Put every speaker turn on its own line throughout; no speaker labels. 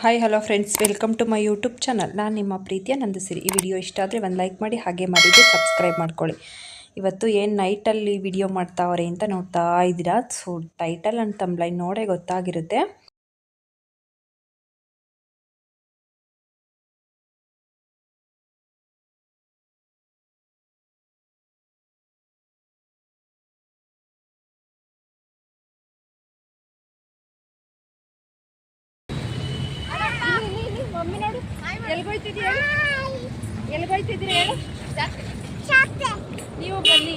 Hi hello friends welcome to my YouTube channel ನಾನು ನಿಮ್ಮ ಪ್ರೀತಿಯ ನಂದಿಸಿರಿ. ಈ ವಿಡಿಯೋ ಇಷ್ಟ ಆದರೆ ಒಂದು ಲೈಕ್ ಮಾಡಿ, ಹಾಗೆ ಮಾಡಿದ್ದು ಸಬ್ಸ್ಕ್ರೈಬ್ ಮಾಡ್ಕೊಳ್ಳಿ. ಇವತ್ತು ಏನು ನೈಟಲ್ಲಿ ವಿಡಿಯೋ ಮಾಡ್ತಾವ್ರೆ ಅಂತ ನೋಡ್ತಾ ಇದ್ದೀರಾ? ಸೊ ಟೈಟಲ್ ಅಂಡ್ ತಮ್ಲೈನ್ ನೋಡೇ ಗೊತ್ತಾಗಿರುತ್ತೆ.
ಎಲ್ಗೋಯ್ತಿದ್ದೀರಿ ಹೇಳು. ಎಲ್ಗೋಯ್ತಿದ್ದೀರಿ ಹೇಳು. ನೀವು ಬನ್ನಿ.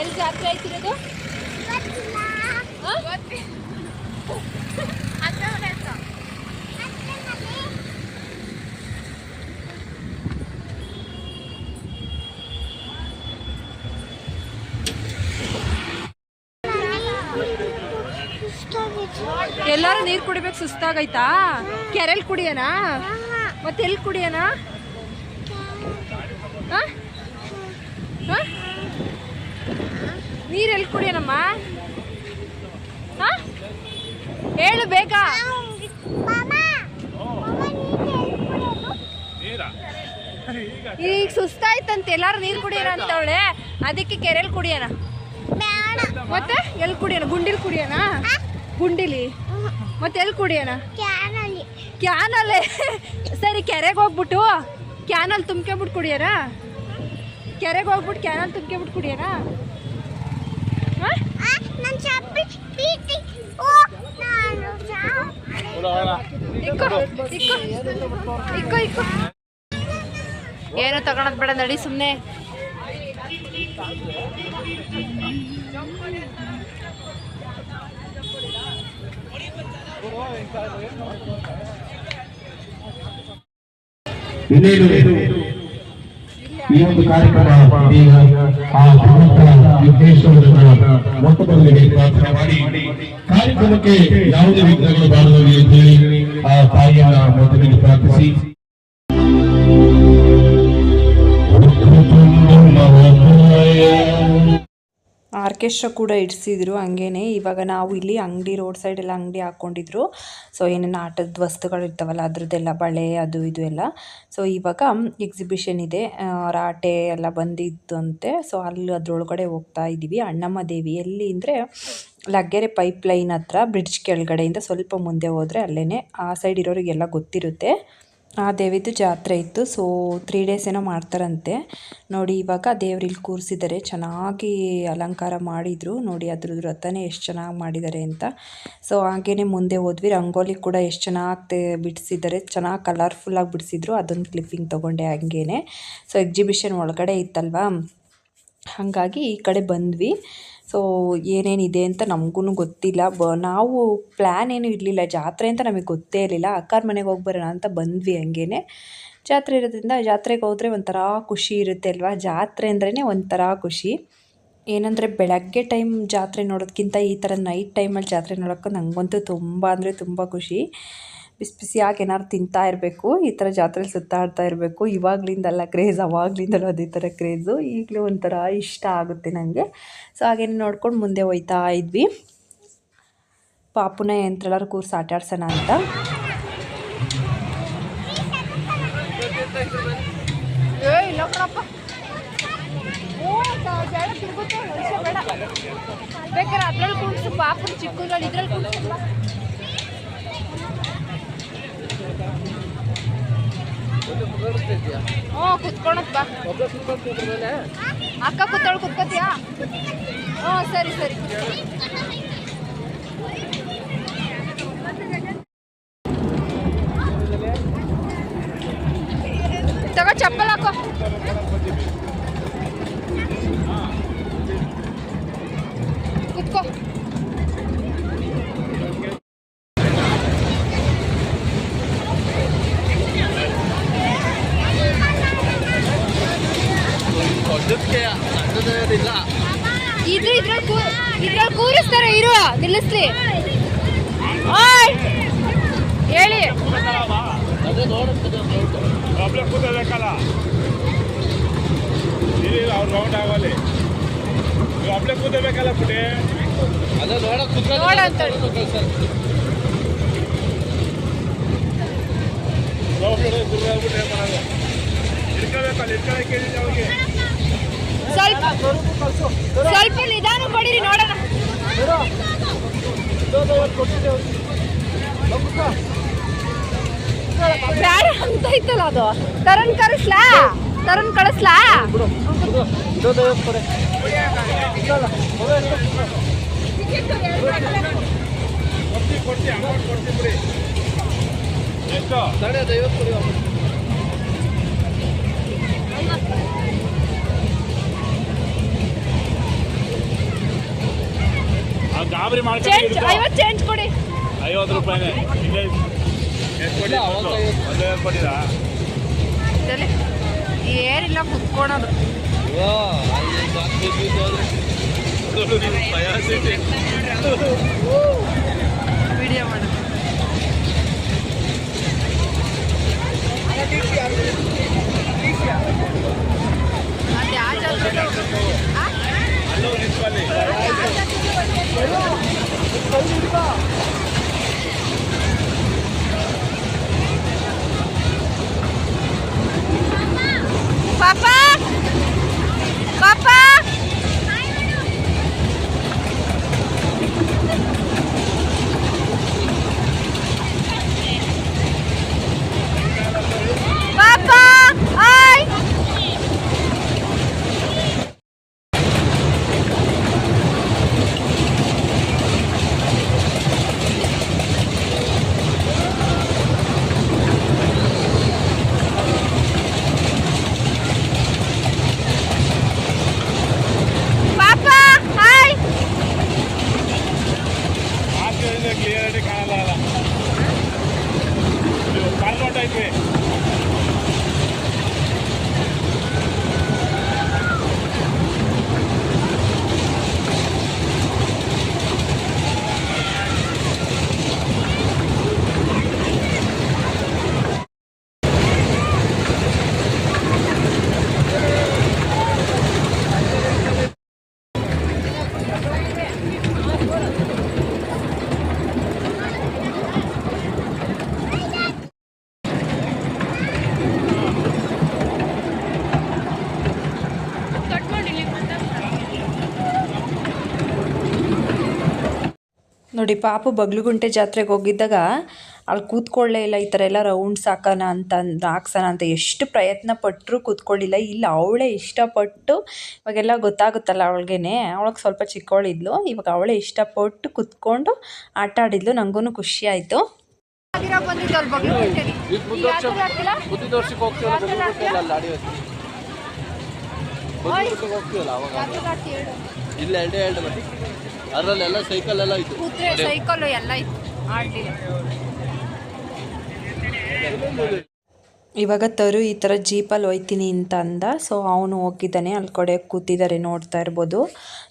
ಎಲ್ಲಿ ಜಾತ್ರೆ ಆಯ್ತಿರೋದು? ಎಲ್ಲರೂ ನೀರು ಕುಡಿಬೇಕು ಸುಸ್ತಾಗೈತಾ ಕೆರೆಲ್ ಕುಡಿಯೋಣ ಮತ್ತೆ ಎಲ್ಲಿ ಕುಡಿಯೋಣ? ನೀರು ಎಲ್ಲಿ ಕುಡಿಯೋಣಮ್ಮ? ಹೇಳು ಬೇಗ. ಈಗ ಸುಸ್ತಾಯ್ತಂತೆ, ಎಲ್ಲಾರು ನೀರು ಕುಡಿಯೋಣ ಅಂತವಳೆ ಅದಕ್ಕೆ ಕೆರೆಲ್ ಕುಡಿಯೋಣ. ಮತ್ತೆ ಎಲ್ಲಿ ಕುಡಿಯೋಣ? ಗುಂಡಿಲ್ ಕುಡಿಯೋಣ? ಗುಂಡಿಲಿ? ಮತ್ತೆ ಎಲ್ಲಿ ಕುಡಿಯೋಣ? ಕ್ಯಾನಲ್ಲೇ. ಸರಿ, ಕೆರೆಗೆ ಹೋಗ್ಬಿಟ್ಟು ಕ್ಯಾನಲ್ಲಿ ತುಂಬ್ಕೊಂಬಿಟ್ಟು ಕುಡಿಯೋಣ ಕೆರೆಗೆ ಹೋಗ್ಬಿಟ್ಟು ಕ್ಯಾನಲ್ ತುಂಬ್ಕೊಂಬಿಟ್ಟು ಕುಡಿಯೋಣ ಏನು ತಗೊಳದ್ ಬೇಡ ನಡಿ ಸುಮ್ಮನೆ
ಇನ್ನೇನು? ಈ ಒಂದು ಕಾರ್ಯಕ್ರಮ ಈಗ ಆ ಭಗವಂತ ವಿಘ್ನೇಶ್ವರನ ಮೊಟ್ಟ ಮೊದಲಿಗೆ ಪ್ರಾರ್ಥನೆ ಮಾಡಿ, ಕಾರ್ಯಕ್ರಮಕ್ಕೆ ಯಾವುದೇ ವಿಘ್ನಗಳು ಬಾರದು ಅಂತ ಹೇಳಿ ಆ ತಾಯಿಯನ್ನ ಮೊದಲಿಗೆ ಪ್ರಾರ್ಥಿಸಿ.
ಆರ್ಕೆಸ್ಟ್ರಾ ಕೂಡ ಇಡಿಸಿದ್ರು, ಹಂಗೇನೆ ಇವಾಗ ನಾವು ಇಲ್ಲಿ ಅಂಗಡಿ ರೋಡ್ ಸೈಡ್ ಎಲ್ಲ ಅಂಗಡಿ ಹಾಕ್ಕೊಂಡಿದ್ರು. ಸೊ ಏನೇನು ಆಟದ ವಸ್ತುಗಳು ಇರ್ತಾವಲ್ಲ, ಅದ್ರದ್ದೆಲ್ಲ ಬಳೆ, ಅದು ಇದು ಎಲ್ಲ. ಸೊ ಇವಾಗ ಎಕ್ಸಿಬಿಷನ್ ಇದೆ. ರಾಟೆ ಎಲ್ಲ ಬಂದಿದ್ದಂತೆ. ಸೊ ಅಲ್ಲಿ ಅದರೊಳಗಡೆ ಹೋಗ್ತಾ ಇದ್ದೀವಿ ಅಣ್ಣಮ್ಮ ದೇವಿ, ಎಲ್ಲಿ ಅಂದರೆ ಲಗ್ಗೆರೆ ಪೈಪ್ ಲೈನ್ ಹತ್ರ ಬ್ರಿಡ್ಜ್ ಕೆಳಗಡೆಯಿಂದ ಸ್ವಲ್ಪ ಮುಂದೆ ಹೋದರೆ ಅಲ್ಲೇ ಆ ಸೈಡ್ ಇರೋರಿಗೆಲ್ಲ ಗೊತ್ತಿರುತ್ತೆ. ಆ ದೇವಿದು ಜಾತ್ರೆ ಇತ್ತು. ಸೊ ತ್ರೀ ಡೇಸ್ ಏನೋ ಮಾಡ್ತಾರಂತೆ. ನೋಡಿ, ಇವಾಗ ದೇವ್ರು ಇಲ್ಲಿ ಕೂರಿಸಿದ್ದಾರೆ. ಚೆನ್ನಾಗಿ ಅಲಂಕಾರ ಮಾಡಿದರು. ನೋಡಿ ಅದ್ರ ರಥನೇ ಎಷ್ಟು ಚೆನ್ನಾಗಿ ಮಾಡಿದ್ದಾರೆ ಅಂತ. ಸೊ ಹಾಗೇನೆ ಮುಂದೆ ಹೋದ್ವಿ. ರಂಗೋಲಿ ಕೂಡ ಎಷ್ಟು ಚೆನ್ನಾಗಿ ಬಿಡಿಸಿದ್ದಾರೆ. ಚೆನ್ನಾಗಿ ಕಲರ್ಫುಲ್ಲಾಗಿ ಬಿಡಿಸಿದ್ರು. ಅದೊಂದು ಕ್ಲಿಪ್ಪಿಂಗ್ ತೊಗೊಂಡೆ ಹಂಗೇನೆ. ಸೊ ಎಕ್ಸಿಬಿಷನ್ ಒಳಗಡೆ ಇತ್ತಲ್ವಾ? ಹಾಗಾಗಿ ಈ ಕಡೆ ಬಂದ್ವಿ. ಸೊ ಏನೇನಿದೆ ಅಂತ ನಮಗೂ ಗೊತ್ತಿಲ್ಲ. ಬ, ನಾವು ಪ್ಲ್ಯಾನ್ ಏನೂ ಇರಲಿಲ್ಲ. ಜಾತ್ರೆ ಅಂತ ನಮಗೆ ಗೊತ್ತೇ ಇರಲಿಲ್ಲ. ಅಕ್ಕಾರ ಮನೆಗೆ ಹೋಗಿ ಬರೋಣ ಅಂತ ಬಂದ್ವಿ ಹಂಗೇ ಜಾತ್ರೆ ಇರೋದ್ರಿಂದ ಜಾತ್ರೆಗೆ ಹೋದರೆ ಒಂಥರ ಖುಷಿ ಇರುತ್ತೆ ಅಲ್ವಾ? ಜಾತ್ರೆ ಅಂದ್ರೇ ಒಂಥರ ಖುಷಿ. ಏನಂದರೆ ಬೆಳಗ್ಗೆ ಟೈಮ್ ಜಾತ್ರೆ ನೋಡೋದಕ್ಕಿಂತ ಈ ಥರ ನೈಟ್ ಟೈಮಲ್ಲಿ ಜಾತ್ರೆ ನೋಡೋಕ್ಕೆ ನನಗಂತೂ ತುಂಬ ಅಂದರೆ ತುಂಬ ಖುಷಿ. ಬಿಸಿ ಬಿಸಿಯಾಗಿ ಏನಾದ್ರು ತಿಂತಾ ಇರಬೇಕು, ಈ ಥರ ಜಾತ್ರೆಲಿ ಸುತ್ತಾಡ್ತಾ ಇರಬೇಕು, ಇವಾಗಲಿಂದಲ್ಲ ಕ್ರೇಜ್ ಅವಾಗ್ಲಿಂದಲೂ ಅದೇ ಥರ ಕ್ರೇಜು ಈಗಲೂ ಒಂಥರ ಇಷ್ಟ ಆಗುತ್ತೆ ನನಗೆ ಸೊ ಹಾಗೇನೆ ನೋಡ್ಕೊಂಡು ಮುಂದೆ ಹೋಯ್ತಾ ಇದ್ವಿ. ಪಾಪುನ ಎಂತ್ರೆಲ್ಲರು ಕೂರ್ಸಿ ಆಟ ಆಡ್ಸೋಣ ಅಂತ.
ಬೇಕಾದ್ರೆ ಅದ್ರಲ್ಲಿ ಕುಣಿಸು ಪಾಪು ಚಿಕ್ಕದ್ರಲ್ಲಿ ಇದ್ರಲ್ಲಿ ಕುಣಿಸು ಹ್ಞೂ ಕುತ್ಕೊಳಕ್ ಬಾ. ಅಕ್ಕ ಕೂತಾಳು ಕುತ್ಕೋತಿಯಾ? ಹ್ಞೂ ಸರಿ ಸರಿ. ತಗೋ ಚಪ್ಪಲ್ ಹಾಕೋ. ಕುತ್ಕೋ. ಹೇಳಿ.
ಪ್ರಾಬ್ಲಮ್ ಕೂದಬೇಕಲ್ಲ ಪುಟಿ
ನೋಡ
ಇಟ್ಕೊಳಕ್ಕೆ ಹೇಳಿದ್ದೆ ಅವ್ರಿಗೆ.
ಸ್ವಲ್ಪ ಸ್ವಲ್ಪ ನಿಧಾನ ಬಡೀರಿ ನೋಡೋಣ. ಬ್ಯಾಡ ಅಂತ ಐತಲ್ಲ ಅದು. ತರನ್ ಕಳಿಸ್ಲಾ? ತರನ್ ಕಳಿಸ್ಲಾ
ಬಿಡಿ. ಎಷ್ಟು? ಗಾಬರಿ
ಚೇಂಜ್ ಐವತ್ತು ಚೇಂಜ್ ಕೊಡಿ.
ಐವತ್ತು ರೂಪಾಯಿನೇ. ಇಲ್ಲೇ ಎಷ್ಟು ಕೊಟ್ಟಿರಾ
ಏನಿಲ್ಲ ಕುತ್ಕೊಳೋದು. ವಿಡಿಯೋ ಮಾಡು. ಅದು ಯಾವ
लोग इस वाले।
ನೋಡಿ ಪಾಪು ಬಗ್ಲುಗುಂಟೆ ಜಾತ್ರೆಗೆ ಹೋಗಿದ್ದಾಗ ಅಲ್ಲಿ ಕೂತ್ಕೊಳ್ಳೇ ಇಲ್ಲ ಈ ಥರ ಎಲ್ಲ ರೌಂಡ್ಸ್ ಹಾಕೋಣ ಅಂತ ಹಾಕ್ಸೋಣ ಅಂತ ಎಷ್ಟು ಪ್ರಯತ್ನ ಪಟ್ಟರು ಕೂತ್ಕೊಳ್ಳಿಲ್ಲ. ಇಲ್ಲ ಅವಳೇ ಇಷ್ಟಪಟ್ಟು ಇವಾಗೆಲ್ಲ ಗೊತ್ತಾಗುತ್ತಲ್ಲ ಅವಳಿಗೇನೆ ಅವಳಿಗೆ ಸ್ವಲ್ಪ ಚಿಕ್ಕವಳಿದ್ಲು ಇವಾಗ ಅವಳೇ ಇಷ್ಟಪಟ್ಟು ಕೂತ್ಕೊಂಡು ಆಟ ಆಡಿದ್ಲು ನನಗೂ ಖುಷಿ ಆಯಿತು.
ಇಲ್ಲ ಅದರಲ್ಲೆಲ್ಲ ಸೈಕಲ್ ಎಲ್ಲ ಇತ್ತು.
ಕುದುರೆ ಸೈಕಲ್ ಎಲ್ಲ ಇತ್ತು. ಆಡ್ಲಿಲ್ಲ.
ಇವಾಗ ತರು ಈ ಥರ ಜೀಪಲ್ಲಿ ಹೋಯ್ತೀನಿ ಅಂತ ಅಂದ. ಸೊ ಅವನು ಹೋಗಿದ್ದಾನೆ. ಅಲ್ಲಿ ಕಡೆ ಕೂತಿದ್ದಾರೆ ನೋಡ್ತಾ ಇರ್ಬೋದು.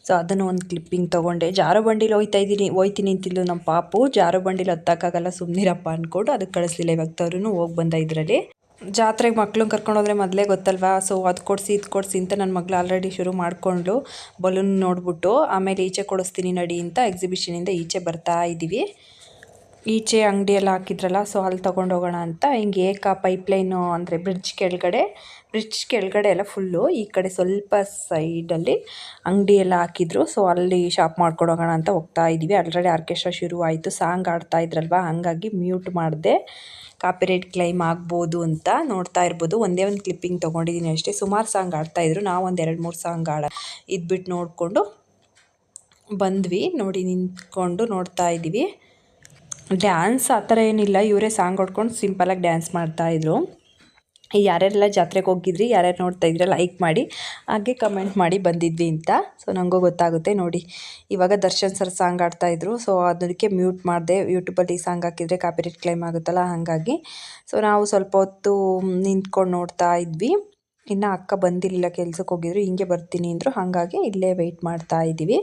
ಸೊ ಅದನ್ನು ಒಂದು ಕ್ಲಿಪ್ಪಿಂಗ್ ತೊಗೊಂಡೆ. ಜಾರೋ ಬಂಡಿಲಿ ಹೋಯ್ತಾ ಇದ್ದೀನಿ ಹೋಯ್ತೀನಿ ಅಂತಿದ್ಲು ನಮ್ಮ ಪಾಪು. ಜಾರೋ ಬಂಡಿಲಿ ಹತ್ತಕ್ಕಾಗಲ್ಲ ಸುಮ್ಮನಿರಪ್ಪ ಅಂದ್ಕೊಂಡು ಅದಕ್ಕೆ ಕಳಿಸ್ಲಿಲ್ಲ. ಇವಾಗ ತರುನು ಹೋಗಿ ಬಂದ ಇದರಲ್ಲಿ. ಜಾತ್ರೆಗೆ ಮಕ್ಳನ್ನ ಕರ್ಕೊಂಡು ಹೋದ್ರೆ ಮೊದಲೇ ಗೊತ್ತಲ್ವಾ? ಸೊ ಅದು ಕೊಡಿಸಿ, ಇದು ಕೊಡಿಸಿ ಅಂತ ನನ್ನ ಮಗಳು ಆಲ್ರೆಡಿ ಶುರು ಮಾಡಿಕೊಂಡು ಬಲೂನ್ ನೋಡ್ಬಿಟ್ಟು ಆಮೇಲೆ ಈಚೆ ಕೊಡಿಸ್ತೀನಿ ನಡಿ ಅಂತ ಎಕ್ಸಿಬಿಷನಿಂದ ಈಚೆ ಬರ್ತಾ ಇದ್ದೀವಿ ಈಚೆ ಅಂಗಡಿಯೆಲ್ಲ ಹಾಕಿದ್ರಲ್ಲ ಸೊ ಅಲ್ಲಿ ತೊಗೊಂಡು ಹೋಗೋಣ ಅಂತ. ಹಿಂಗೆ ಏಕ ಪೈಪ್ಲೈನು ಅಂದರೆ ಬ್ರಿಡ್ಜ್ ಕೆಳಗಡೆ ಬ್ರಿಡ್ಜ್ ಕೆಳಗಡೆ ಎಲ್ಲ ಫುಲ್ಲು ಈ ಕಡೆ ಸ್ವಲ್ಪ ಸೈಡಲ್ಲಿ ಅಂಗಡಿ ಎಲ್ಲ ಹಾಕಿದ್ರು ಸೊ ಅಲ್ಲಿ ಶಾಪ್ ಮಾಡ್ಕೊಂಡು ಹೋಗೋಣ ಅಂತ ಹೋಗ್ತಾ ಇದ್ದೀವಿ. ಆಲ್ರೆಡಿ ಆರ್ಕೆಸ್ಟ್ರಾ ಶುರು ಆಯಿತು ಸಾಂಗ್ ಆಡ್ತಾ ಇದ್ರಲ್ವ? ಹಾಗಾಗಿ ಮ್ಯೂಟ್ ಮಾಡಿದೆ. ಕಾಪಿರೇಟ್ ಕ್ಲೈಮ್ ಆಗ್ಬೋದು ಅಂತ ನೋಡ್ತಾ ಇರ್ಬೋದು. ಒಂದೇ ಒಂದು ಕ್ಲಿಪ್ಪಿಂಗ್ ತೊಗೊಂಡಿದ್ದೀನಿ ಅಷ್ಟೇ. ಸುಮಾರು ಸಾಂಗ್ ಆಡ್ತಾಯಿದ್ರು ನಾವು ಒಂದು ಎರಡು ಮೂರು ಸಾಂಗ್ ಆಡ ಇದ್ಬಿಟ್ಟು ನೋಡಿಕೊಂಡು ಬಂದ್ವಿ. ನೋಡಿ ನಿಂತ್ಕೊಂಡು ನೋಡ್ತಾ ಇದ್ದೀವಿ. ಡ್ಯಾನ್ಸ್ ಆ ಥರ ಏನಿಲ್ಲ. ಇವರೇ ಸಾಂಗ್ ಹೊಡ್ಕೊಂಡು ಸಿಂಪಲಾಗಿ ಡ್ಯಾನ್ಸ್ ಮಾಡ್ತಾಯಿದ್ರು ಯಾರ್ಯಾರೆಲ್ಲ ಜಾತ್ರೆಗೆ ಹೋಗಿದ್ರಿ, ಯಾರ್ಯಾರು ನೋಡ್ತಾ ಇದ್ರೆ ಲೈಕ್ ಮಾಡಿ, ಹಾಗೆ ಕಮೆಂಟ್ ಮಾಡಿ ಬಂದಿದ್ವಿ ಅಂತ. ಸೊ ನನಗೂ ಗೊತ್ತಾಗುತ್ತೆ. ನೋಡಿ, ಇವಾಗ ದರ್ಶನ್ ಸರ್ ಸಾಂಗ್ ಆಡ್ತಾಯಿದ್ರು ಸೊ ಅದಕ್ಕೆ ಮ್ಯೂಟ್ ಮಾಡಿದೆ. ಯೂಟ್ಯೂಬಲ್ಲಿ ಸಾಂಗ್ ಹಾಕಿದರೆ ಕಾಪಿರೇಟ್ ಕ್ಲೈಮ್ ಆಗುತ್ತಲ್ಲ, ಹಾಗಾಗಿ. ಸೊ ನಾವು ಸ್ವಲ್ಪ ಹೊತ್ತು ನಿಂತ್ಕೊಂಡು ನೋಡ್ತಾ ಇದ್ವಿ. ಇನ್ನು ಅಕ್ಕ ಬಂದಿರಲಿಲ್ಲ ಕೆಲ್ಸಕ್ಕೆ ಹೋಗಿದ್ರು. ಹಿಂಗೆ ಬರ್ತೀನಿ ಅಂದರು. ಹಾಗಾಗಿ ಇಲ್ಲೇ ವೆಯ್ಟ್ ಮಾಡ್ತಾ ಇದ್ದೀವಿ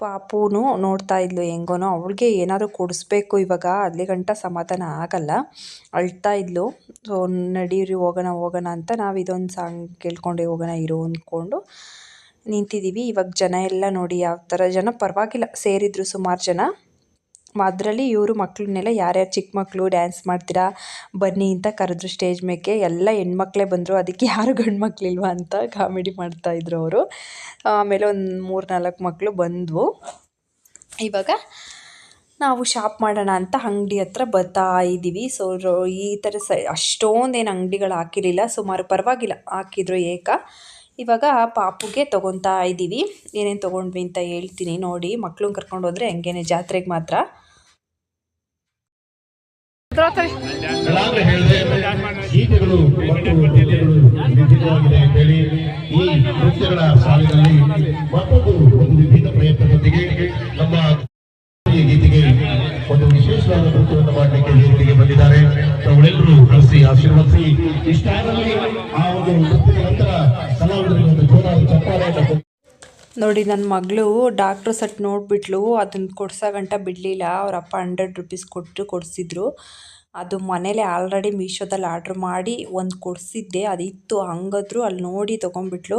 ಪಾಪುನು ನೋಡ್ತಾ ಇದ್ಲು ಹೆಂಗೋನೋ, ಅವಳಿಗೆ ಏನಾದರೂ ಕೊಡಿಸ್ಬೇಕು ಇವಾಗ, ಅಲ್ಲಿ ಗಂಟ ಸಮಾಧಾನ ಆಗಲ್ಲ, ಅಳ್ತಾ ಇದ್ಲು. ಸೊ ನಡೀರಿ, ಹೋಗೋಣ ಹೋಗೋಣ ಅಂತ ನಾವು ಇದೊಂದು ಸಾಂಗ್ ಕೇಳ್ಕೊಂಡೆ ಹೋಗೋಣ ಇರು ಅಂದ್ಕೊಂಡು ನಿಂತಿದ್ದೀವಿ ಇವಾಗ ಜನ ಎಲ್ಲ ನೋಡಿ ಯಾವ ಥರ ಜನ ಪರವಾಗಿಲ್ಲ, ಸೇರಿದ್ರು ಸುಮಾರು ಜನ. ಅದರಲ್ಲಿ ಇವರು ಮಕ್ಕಳನ್ನೆಲ್ಲ ಯಾರ್ಯಾರು ಚಿಕ್ಕ ಮಕ್ಕಳು ಡ್ಯಾನ್ಸ್ ಮಾಡ್ತೀರಾ, ಬನ್ನಿ ಅಂತ ಕರೆದ್ರು ಸ್ಟೇಜ್ ಮೇಲೆ ಎಲ್ಲ ಹೆಣ್ಮಕ್ಳೇ ಬಂದರು. ಅದಕ್ಕೆ ಯಾರು ಗಂಡು ಮಕ್ಕಳಿಲ್ವಾ ಅಂತ ಕಾಮಿಡಿ ಮಾಡ್ತಾಯಿದ್ರು ಅವರು. ಆಮೇಲೆ ಒಂದು ಮೂರು ನಾಲ್ಕು ಮಕ್ಕಳು ಬಂದವು. ಇವಾಗ ನಾವು ಶಾಪ್ ಮಾಡೋಣ ಅಂತ ಅಂಗಡಿ ಹತ್ರ ಬರ್ತಾ ಇದ್ದೀವಿ ಸೊ ಈ ಥರ ಸ, ಅಷ್ಟೊಂದೇನು ಅಂಗಡಿಗಳು ಹಾಕಿರಲಿಲ್ಲ. ಸುಮಾರು ಪರವಾಗಿಲ್ಲ. ಹಾಕಿದ್ರು ಏಕ. ಇವಾಗ ಪಾಪುಗೆ ತೊಗೊತಾ ಇದ್ದೀವಿ. ಏನೇನು ತೊಗೊಂಡ್ವಿ ಅಂತ ಹೇಳ್ತೀನಿ ನೋಡಿ. ಮಕ್ಳನ್ನ ಕರ್ಕೊಂಡು ಹೋದರೆ ಹಂಗೇನೆ ಜಾತ್ರೆಗೆ ಮಾತ್ರ.
ಈ ನೃತ್ಯಗಳ ಸಾಲಿನಲ್ಲಿ ಮತ್ತೊಂದು ಒಂದು ವಿಭಿನ್ನ ಪ್ರಯತ್ನದೊಂದಿಗೆ ಮಾಡಲಿಕ್ಕೆ ವೇದಿಕೆಗೆ ಬಂದಿದ್ದಾರೆ. ಕಳಿಸಿ, ಆಶೀರ್ವದಿಸಿ. ಆ ಒಂದು ನೃತ್ಯದ ನಂತರ ಕಲಾವಿದರಿಗೆ
ನೋಡಿ ನನ್ನ ಮಗಳು ಡಾಕ್ಟ್ರ್ ಸೆಟ್ ನೋಡಿಬಿಟ್ಲು. ಅದನ್ನು ಕೊಡ್ಸೋ ಗಂಟ ಬಿಡಲಿಲ್ಲ. ಅವ್ರ ಅಪ್ಪ ಹಂಡ್ರೆಡ್ ರುಪೀಸ್ ಕೊಟ್ಟು ಕೊಡಿಸಿದ್ರು. ಅದು ಮನೇಲೆ ಆಲ್ರೆಡಿ ಮೀಶೋದಲ್ಲಿ ಆರ್ಡ್ರ್ ಮಾಡಿ ಒಂದು ಕೊಡಿಸಿದ್ದೆ. ಅದಿತ್ತು, ಹಂಗದ್ರು ಅಲ್ಲಿ ನೋಡಿ ತೊಗೊಂಬಿಟ್ಲು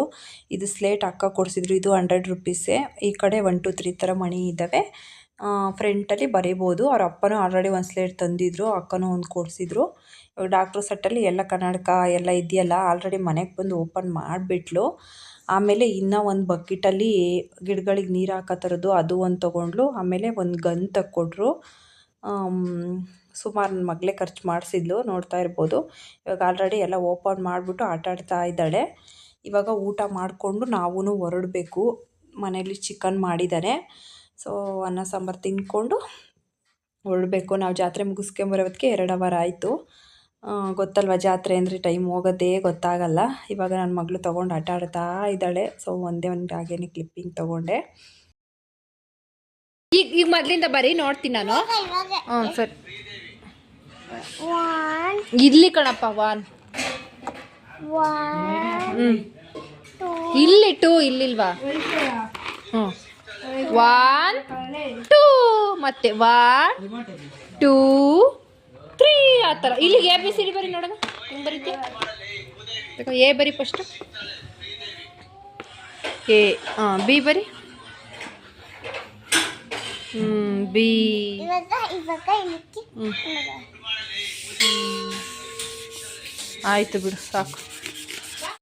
ಇದು ಸ್ಲೇಟ್ ಅಕ್ಕ ಕೊಡಿಸಿದ್ರು. ಇದು ಹಂಡ್ರೆಡ್ ರುಪೀಸೇ. ಈ ಕಡೆ ಒನ್ ಟು ತ್ರೀ ಥರ ಮಣಿ ಇದ್ದಾವೆ ಫ್ರಂಟಲ್ಲಿ ಬರೀಬೋದು. ಅವ್ರ ಅಪ್ಪನೂ ಆಲ್ರೆಡಿ ಒಂದು ಸ್ಲೇಟ್ ತಂದಿದ್ರು, ಅಕ್ಕನೂ ಒಂದು ಕೊಡಿಸಿದ್ರು. ಇವಾಗ ಡಾಕ್ಟ್ರ್ ಸೆಟ್ಟಲ್ಲಿ ಎಲ್ಲ ಕನ್ನಡಕ ಎಲ್ಲ ಇದೆಯಲ್ಲ ಆಲ್ರೆಡಿ ಮನೆಗೆ ಬಂದು ಓಪನ್ ಮಾಡಿಬಿಟ್ಲು. ಆಮೇಲೆ ಇನ್ನೂ ಒಂದು ಬಕೆಟಲ್ಲಿ ಗಿಡಗಳಿಗೆ ನೀರು ಹಾಕೋ ಥರದ್ದು ಅದು ಒಂದು ತೊಗೊಂಡ್ಲು. ಆಮೇಲೆ ಒಂದು ಗನ್ ತಕ್ಕೊಟ್ರು. ಸುಮಾರು ನನ್ನ ಮಗಳೇ ಖರ್ಚು ಮಾಡಿಸಿದ್ಲು, ನೋಡ್ತಾ ಇರ್ಬೋದು. ಇವಾಗ ಆಲ್ರೆಡಿ ಎಲ್ಲ ಓಪನ್ ಮಾಡಿಬಿಟ್ಟು ಆಟಾಡ್ತಾ ಇದ್ದಾಳೆ. ಇವಾಗ ಊಟ ಮಾಡಿಕೊಂಡು ನಾವೂ ಹೊರಡಬೇಕು. ಮನೇಲಿ ಚಿಕನ್ ಮಾಡಿದ್ದಾರೆ ಸೊ ಅನ್ನ ಸಾಂಬಾರು ತಿಂದ್ಕೊಂಡು ಹೊರಡಬೇಕು. ನಾವು ಜಾತ್ರೆ ಮುಗಿಸ್ಕೊಂಬರೋದಕ್ಕೆ ಎರಡು ಅವರ್ ಆಯಿತು. ಗೊತ್ತಲ್ವ ಜಾತ್ರೆ ಅಂದರೆ ಟೈಮ್ ಹೋಗೋದೇ ಗೊತ್ತಾಗಲ್ಲ. ಇವಾಗ ನನ್ನ ಮಗಳು ತೊಗೊಂಡು ಆಟ ಆಡ್ತಾ ಇದ್ದಾಳೆ. ಸೊ ಒಂದೇ ಒಂದು ಹಾಗೇನೆ ಕ್ಲಿಪ್ಪಿಂಗ್ ತೊಗೊಂಡೆ.
ಈಗ ಈಗ ಮೊದಲಿಂದ ಬರೀ ನೋಡ್ತೀನಿ ನಾನು. ಹ್ಞೂ ಸರಿ. ಇಲ್ಲಿ ಕಣಪ್ಪ ವಾನ್ ಹ್ಞೂ ಇಲ್ಲಿ ಟೂ ಇಲ್ಲಿಲ್ವಾ ಹ್ಞೂ ಒನ್ ಟೂ ಮತ್ತೆ ಒನ್ ಟೂ ತ್ರೀ ಆ ಥರ. ಇಲ್ಲಿ ಎ ಬಿ ಸಿ ಡಿ ಬರೀ ನೋಡೋಣ. ಹೆಂಗೆ ಬರೀತಿ ಎ ಬರಿ ಫಸ್ಟು
ಎ ಹಾಂ ಬಿ ಬರಿ. ಹ್ಞೂ ಬಿ ಆಯಿತು ಬಿಡು ಸಾಕು.